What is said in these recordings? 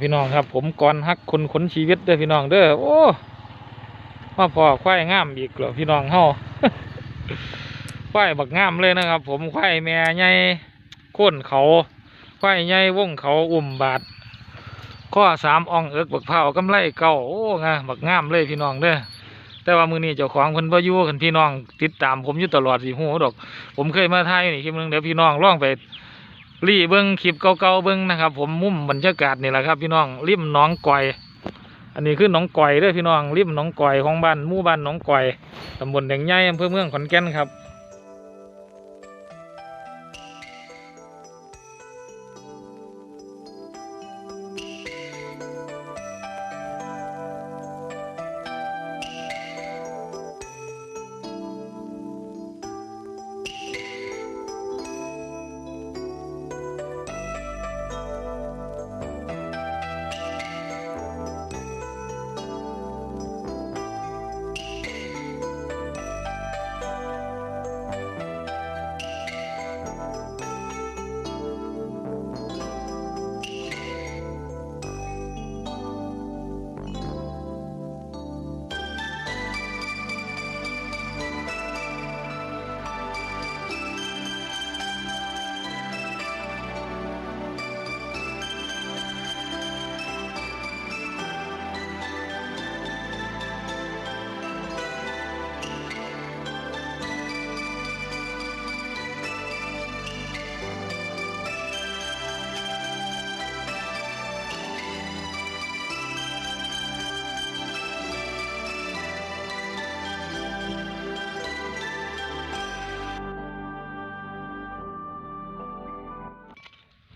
พี่น้องครับ ผมก่อนฮักคนขนชีวิตเด้อพี่น้องเด้อโอ้มาพอควายงามอีกเหรอพี่น้องเฮาควายบักงามเลยนะครับ ผมควายแม่ใหญ่โค่นเขาควายใหญ่วงเขาอุ่มบาดข้อสามอ่องเอิกบักเผากำไรเก่าโอ้งาบักงามเลยพี่น้องเด้อแต่ว่ามือนี้เจ้าของเพิ่นบ่อยู่คันพี่น้องติดตามผมอยู่ตลอดสิฮู้ดอก ผมเคยมาถ่ายี่นี่คลิปนึงเดี๋ยวพี่น้องลองไป รีเบิ้งคลิปเก่าๆเบิ้งนะครับ ผมมุมบรรยากาศนี่แหละครับ พี่น้องริมหน้องก่อยอันนี้คือหน้องก่อยด้วยพี่น้องริมหน้องก่อยของบ้านหมู่บ้านหน้องก่อยตำบลแดงใหญ่อำเภอเมืองขอนแก่นครับ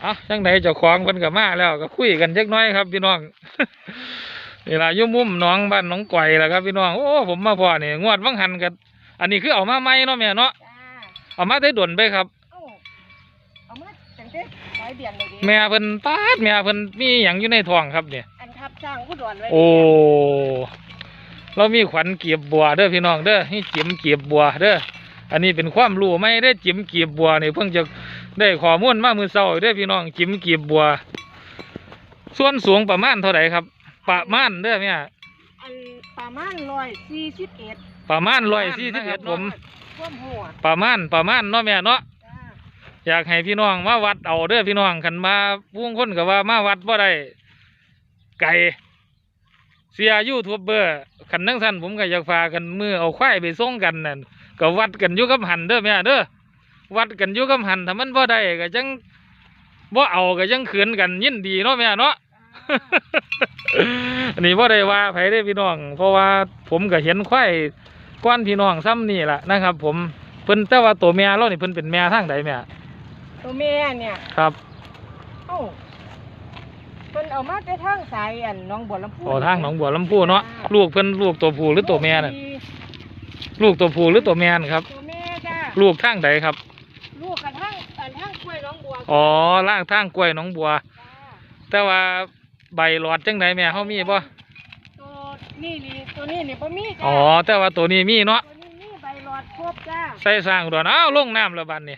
อะจังไดเจ้าของเพิ่นก็มาแล้วก็คุยกันจักหน้อยครับพี่น้องนี่ล่ะอยู่มุมหน้องบ้านหน้องก่อยแหละครับพี่น้องโอ้ผมมาพอนี่งวดวังหันกันอันนี้คือเอามาใหม่เนาะแม่เนาะจ้าเอามาได้ด่วนไปครับเอ้าเอามาจังซี่ร้อยเดือนเลยดิแม่เพิ่นปาดแม่เพิ่นมีหยังอยู่ในท้องครับเนี่ยอันทับสร้างอุดรไว้โอ้เรามีขวัญเกียบบัวเด้อพี่น้องเด้อนี่จิ๋มเกียบบัวเด้ออันนี้เป็นความรู้ไม่ได้จิ๋มเกียบบัวนี่เพิ่งจะ ได้ข้อมูลมามือเช้าเด้อพี่น้องจิ๋มเกียบบัว ส่วนสูงประมาณเท่าไหร่ครับ ประมาณเด้อแม่อันประมาณร้อยสี่สิบเอ็ดประมาณร้อยสี่สิบเอ็ดผมท่วมหัวประมาณประมาณเนาะแม่เนาะจ้าอยากให้พี่น้องมาวัดเอาเด้อพี่น้องคันมาพุ่งคนก็ว่ามาวัดบ่ได้ไก่เสียยูทูบเบอร์คันนั่งสั้นผมก็อยากพากันมือเอาควายไปส่งกันนั่นก็วัดกันอยู่กับหันเด้อแม่เด้อ วัดกันอยู่กับหันถ้ามันบ่ได้ก็จังบ่เอาก็จังขืนกันยินดีเนาะแม่เนาะ อันนี้บ่ได้ว่าไผได้อพี่น้อง เพราะว่าผมก็เห็นควายก้อนพี่น้องซ้ำนี่แหละนะครับ ผมเพิ่นแต่ว่าตัวแม่เรานี่เพิ่นเป็นแม่ทางใดแม่ตัวแม่เนี่ย ครับเอ้าเพิ่นเอามาแต่ทางสายอันหน้องบัวลำพูโอ้ทางหนองบัวลำพูเนาะลูกเพิ่นลูกตัวผู้หรือตัวแม่น่ะลูกตัวผู้หรือตัวแม่นครับ ตัวแม่จ้าลูกทางใดครับ ลูกกระทั่งอันทางกล้วยหน้องบัวอ๋อล่างทางกล้วยหนองบัวจ้าแต่ว่าใบหลอดจังใดแม่เฮามีบ่ตัวนี่นี่ตัวนี้นี่บ่มีจ้าอ๋อแต่ว่าตัวนี้มีเนาะตัวนี้นี่ใบหลอดครบจ้าใส่สร้างอุดรอ้าวลงน้ำแล้วบัดนี้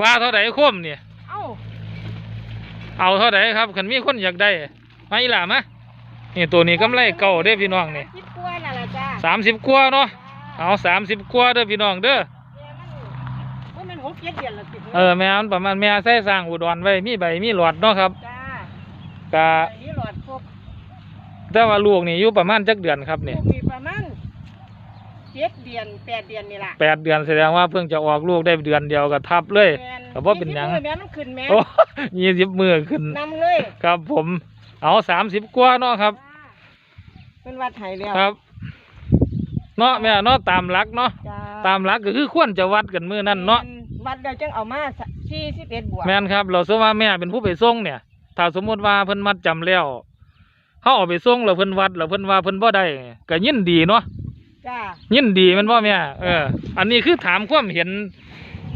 ว่าเท่าใดคมนี่เอ้าเอาเท่าใดครับคันมีคนอยากได้มาอีหล่ามานี่ตัวนี้กำไรเก่าเด้อพี่น้องนี่คิดกล้วยน่ะล่ะจ้าสามสิบกว่าเนาะเอาสามสิบกว่าเด้อพี่น้องเด้อว่ามัน หกเจ็ดเดือนละสิเออแม่มันประมาณแม่ใส่สร้างอุดรไว้มีใบมีหลอดเนาะครับจ้าก็อันนี้หลอดครบแต่ว่าลูกนี่อยู่ประมาณจักเดือนครับลูนี่กมีประมาณเจ็ดเดือนแปดเดือนนี่ล่ะแปดเดือนแสดงว่าเพิ่งจะออกลูกได้เดือนเดียวก็ทับเลยแม่นแต่ว่าเป็นหยังยี่สิบมือแม่มันขึ้นแม่โอ้ยี่สิบมือขึ้นนำเลยครับผมเอาสามสิบกว่าเนาะครับจ้าเป็นวัดไห้แล้วครับเนาะแม่เนาะตามหลักเนาะจ้าตามหลักก็คือควรจะวัดกันมือนั่นเนาะ วัดเดียวจังเอามาสี่สิบเอ็ดบวกแม่นครับ เราสมมติว่าแม่เป็นผู้ไปส่งเนี่ย ถ้าสมมติว่าเพิ่นมัดจำแล้วเขาเอาไปส่งแล้วเพิ่นวัดแล้วเพิ่นว่าเพิ่นบ่ได้ก็ยินดีเนาะจ้ายินดีแมันบ่แม่เออ อันนี้คือถามความเห็น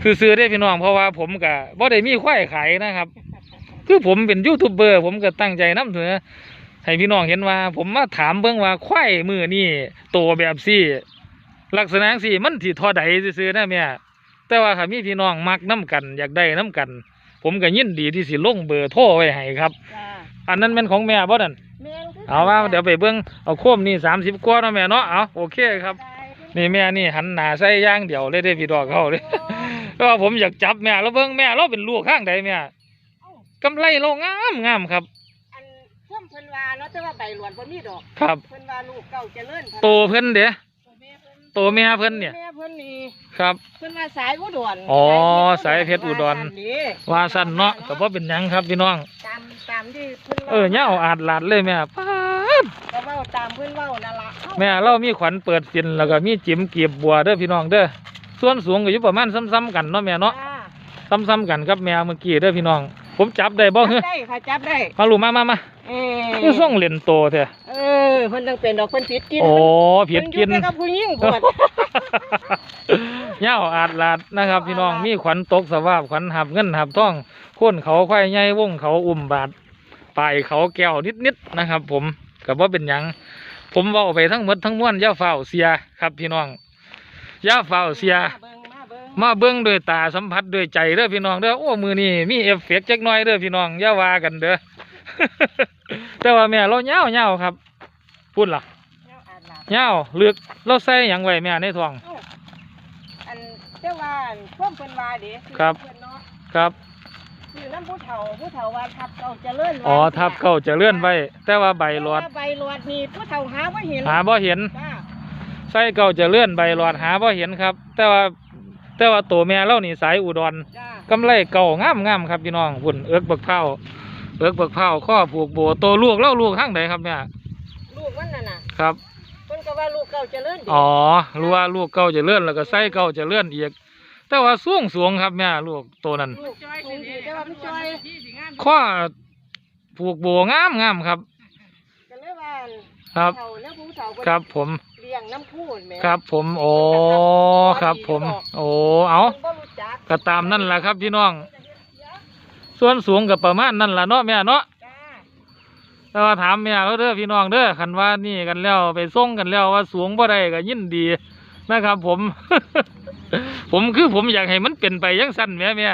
คือซื้อได้พี่น้องเพราะว่าผมก็บ่ได้มีควายขายนะครับ คือผมเป็นยูทูบเบอร์ผมก็ตั้งใจนำเถอะให้พี่น้องเห็นว่า ผมมาถามเบิ่งว่าควายมือนี่โตแบบซี่ ลักษณะสี่มันสิเทอใดซื่อๆนะแม่ แต่ว่าถ้ามีพี่น้องมักน้กัน อยากได้น้กัน ผมก็ยินดีที่สิลงเบอร์โทรไว้ให้ครับ จ้าอันนั้นเป็นของแม่บ่นั่นแม่นคืเอาว่าเดี๋ยวไปเบิ่งเอาโคมนี่สามสิบกว่าเนาะแม่เนาะเอาโอเคครับ นี่แม่นี่หันหน้าใส่อย่างเดียวเลยได้พี่ดอกเขาเลยเพราะว่าผมอยากจับแม่แล้วเบิ่งแม่เราเป็นลูกข้างใดแม่กำไรเรางามงามครับ อันช่วงเพิ่นว่าเนาะแต่ว่าใบหลวนบ่มีดอก ครับ เพิ่นว่าลูกเก่าเจริญโตเพิ่นเด้ตัวแม่เพิ่นโตแม่เพิ่นเนี่ย แม่เพิ่นนี่ ครับ เพิ่นว่าสายอุดรอ๋อสายเพชรอุดร ว่าซั่นนี่ว่าสั้นเนาะก็บ่เป็นหยังครับพี่น้อง ตามตามที่เพิ่นว่าเออเหย้าอาดหลาดเลยแม่ป๊าดก็เว้าตามเพิ่นเว้านั่นล่ะแม่เรามีขวัญเปิดสินแล้วก็มีจิ๋มเกียบบัวเด้อพี่น้องเด้อส่วนสูงก็อยู่ประมาณซ้ำๆกันเนาะแม่เนาะจ้ซ้ำๆกันกับแม่เมื่อกี้เด้อพี่น้อง ผมจับได้บ่จัเฮ้บได้ค่ะจับได้ มาลูกมามามาเอคือส่งเล่นโตแท้เออเพิ่นต้องเป็นดอกเพิ่นผิดกินโอ้ผิดกินเพิ่อยู่แต่กับผู้หญิงปวดเหย้าอาดหลาดนะครับ พี่น้องมีขวัญตกสวาบขวัญหับเงินหับทองโคนเขาควายใหญ่วงเขาอุ่มบาดปลายเขาแก้วนิดๆนะครับ ผมก็บ่เป็นหยัง ผมเว้าไปทั้งหมดทั้งมวลอย่าเฝ้าวเสียครับพี่น้องอย่าเฝ้าวเสียมาเบิ่ง มาเบิ่งมาเบิ้งด้วยตาสัมผัสด้วยใจเด้อพี่น้องเด้อโอ้มือนี่มีเอฟเฟกต์จักหน่อยเด้อพี่น้องอย่าว่ากันเด้อแต่ว่าแม่เราเหย้าเหย้าครับพูดล่ะแนวอาดหลาดเหย้าเลือกเราใส่หยังไว้แม่ในท้องเอ้าอันแต่ว่าอันพวกเพิ่นว่าเด้ครับเพิ่นเนาะครับอยู่น้ำผู้เฒ่าผู้เฒ่าว่าทับเก่าเจริญว่าอ๋อทับเข้าจะเลื่อนไว้แต่ว่าใบหลอดแต่ว่าใบหลอดนี่ผู้เฒ่าหาบ่เห็นหาบ่เห็นจ้าใส่เก่าจะเลื่อนใบหลอดหาบ่เห็นครับ แต่ว่า แต่ว่าตัวแม่เรานี่สายอุดรจ้ากำไรเก่างามงามครับพี่น้องพุ่นเอิกบักเผาเอิกบักเผาข้อผูกโบตัวลูกเล่าลูกข้างใดครับแม่ลูกมันน่ะน่ะครับเพิ่นก็ว่าลูกเก่าเจริญดีอ๋อรู้ว่าลูกเก่าจะเลื่อนแล้วก็ไส้เก่าจะเลื่อนอีกแต่ว่าสูงสูงครับแม่ลูกตัวนั้นลูกจอยดีแต่ว่ามันจอยข้อผูกโบงามงามครับก็เลยว่าครับเฒ่าแล้วผู้เฒ่าเพิ่นครับผมเลี้ยงน้ำพูนแหม่ครับผม โอ้ครับผม โอ้เอาเพิ่นบ่รู้จักก็ตามนั่นแหละครับพี่น้อง ส่วนสูงกับประมาณนั่นแหละเนาะแม่เนาะ จ้าแต่ว่าถามแม่เขาเด้อพี่น้องเด้อคันว่านี่กันแล้วไปส่งกันแล้วว่าสูงบ่ได้ก็ยินดีนะครับผม ผมคือผมอยากให้มันเป็นไปอยังสั้นแม่แม่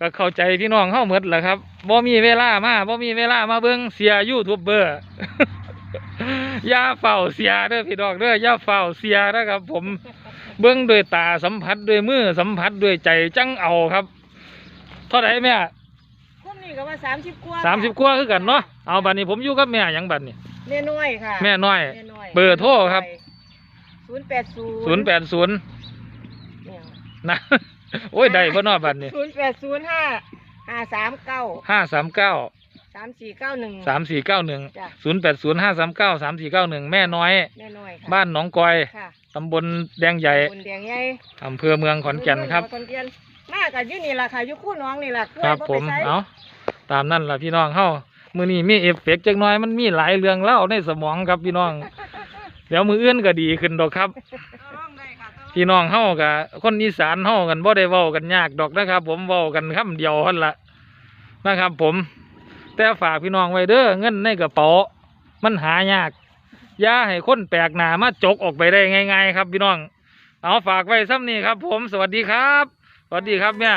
ก็เข้าใจพี่น้องเข้าหมดแหละครับบ่มีเวลามาบ่มีเวลามาเบิ่งเสียยูทูบเบอร์อ ย่าเฝ้าเสียเด้อพี่น้องเด้ออย่าเฝ้าเสียนะครับ ผมเบิ่งด้วยตาสัมผัสด้วยมือสัมผัสด้วยใจจังเอาครับ เท่าไหร่แม่คนนี้ก็ว่า30กว่าสามสิบกว่าคือกันเนาะเอาบัดนี้ผมอยู่กับแม่หยังบัดนี้แม่น้อยค่ะแม่น้อย แม่น้อยเบอร์โทรครับ080ศูนย์แปดศูนย์นะโอ้ยได้พ่อนอบัดนี้0805 539ห้าสามเก้า3491สาม สี่เก้าหนึ่งจ้ะศูนย์แปดศูนย์ห้าสามเก้าสามสี่เก้าหนึ่งแม่น้อย แม่น้อยค่ะบ้านหนองกอยค่ะตำบลแดงใหญ่คนแดงใหญ่อำเภอเมืองขอนแก่นครับ ขอนแก่นมากับอยู่นี่ล่ะค่ะอยู่คู่น้องนี่ล่ะครับกล้วยผมไปไสเอาตามนั่นล่ะพี่น้องเฮามือนี้มีเอฟเฟกต์จักหน้อยมันมีหลายเรื่องเล่าในสมองครับพี่น้อง เดี๋ยวมืออื่นก็ดีขึ้นดอกครับ พี่น้องเฮากับคนอีสานเฮากันบ่ได้เว้ากันยากดอกนะครับ ผมเว้ากันคำเดียวหั่นละนะครับ ผม แต่ฝากพี่น้องไว้เด้อเงินในกระเป๋ามันหายากอย่าให้คนแปลกหน้ามาจกออกไปได้ง่าย ๆ ครับพี่น้อง เอาฝากไว้ซ้ำนี่ครับ ผมสวัสดีครับ สวัสดีครับเนี่ย